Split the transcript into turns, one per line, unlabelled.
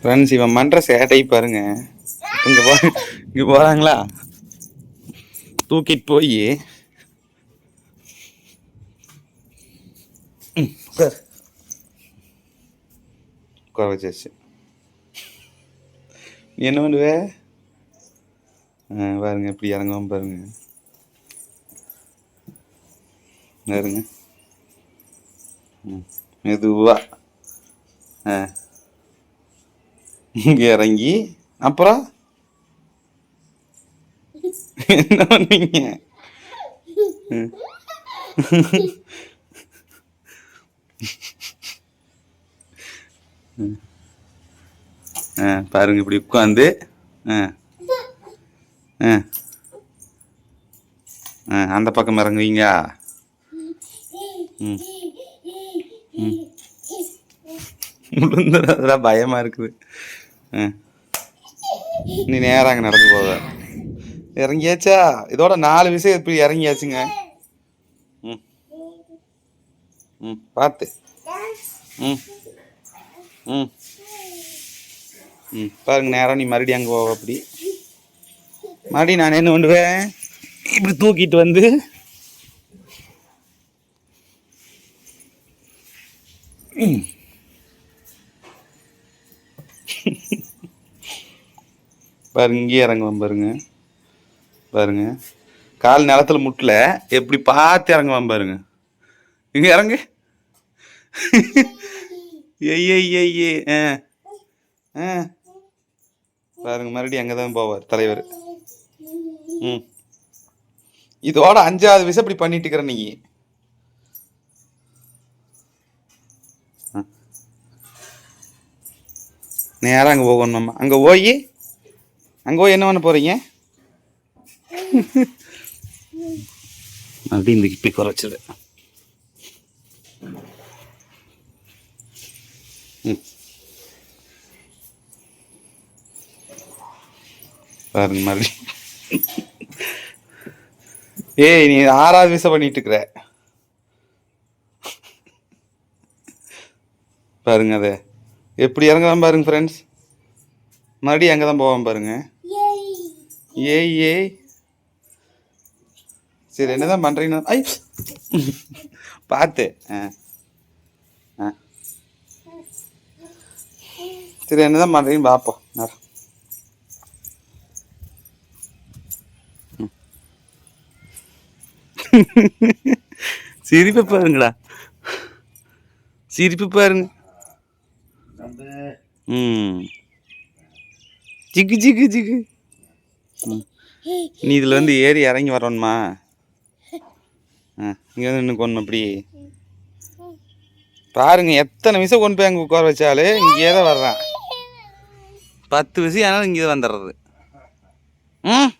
Friends இவன் பண்ணுற சேட்டை பாருங்க. இங்கே போ இங்கே போகிறாங்களா தூக்கிட்டு போய். உட்கார். உட்கார வச்சாச்சு. நீ என்ன பண்ணுவே? ஆ பாருங்க இப்படி இறங்குவோம் பாருங்க. பாருங்க ம் மெதுவா. ஆ. இங்கே இறங்கி அப்புறம்? என்ன பண்ணீங்க? ம். ஆ பாருங்க இப்படி உட்காந்து ஆ ஆ ஆ அந்த பக்கம் இறங்குவீங்க ம் ம். அதெல்லாம் பயமாக இருக்குது. ஆ. நீ நேரா அங்கே நடந்து போவ. இறங்கியாச்சா? இதோட நாலு விஷயம் இப்படி இறங்கியாச்சுங்க. ம். ம் பார்த்து ம். ம். ம் பாருங்க நேரம் நீ மறுபடியும் அங்கே போவ அப்படி. மறுபடியும் நான் என்ன பண்ணுவேன்? இப்படி தூக்கிட்டு வந்து ம். பாருங்க இங்கேயே இறங்குவான் பாருங்க. பாருங்க. கால் நிலத்துல முட்டல எப்படி பார்த்து இறங்குவான் பாருங்க. இங்க இறங்கு. ஐயே ஆ ஆ. பாருங்க மறுபடியும் அங்கே தான் போவார் தலைவர். ம். இதோட அஞ்சாவது விஷயம் இப்படி பண்ணிட்டு இருக்கிற நீங்கள் நேராக அங்கே போகணும் நம்ம. அங்கே போய் அங்கே போய் என்ன பண்ண போகிறீங்க அப்படி இந்த இப்படி குறைச்சிடு ம். பாருங்க மறுபடியும் ஏய் நீ ஆறாவது விஷயம் பண்ணிட்டு இருக்கிற பாருங்க அதை. எப்படி இறங்கலாம் பாருங்க ஃப்ரெண்ட்ஸ் மறுபடியும் அங்கே தான் போவான் பாருங்க. ஏய் ஏய் சரி என்னதான் பண்ணுறீங்க ஐ. பார்த்து ஆ. ஆ. சரி என்னதான் பண்ணுறீங்கன்னு பார்ப்போம் நேரம் சிரிப்பு பாருங்களா சிரிப்பு பாருங்க. ம். ஜிகு ஜிகு ஜிகு. ம். நீ இதில் வந்து ஏறி இறங்கி வரணுமா? ஆ இங்கே வந்து இன்னும் கொண்டு அப்படி. பாருங்க எத்தனை விஷயம் கொண்டு போய் அங்கே உட்கார வச்சாலே இங்கேயே தான் வர்றான். பத்து விஷயம் ஆனாலும் இங்கே தான் வந்துடுறது. ம்.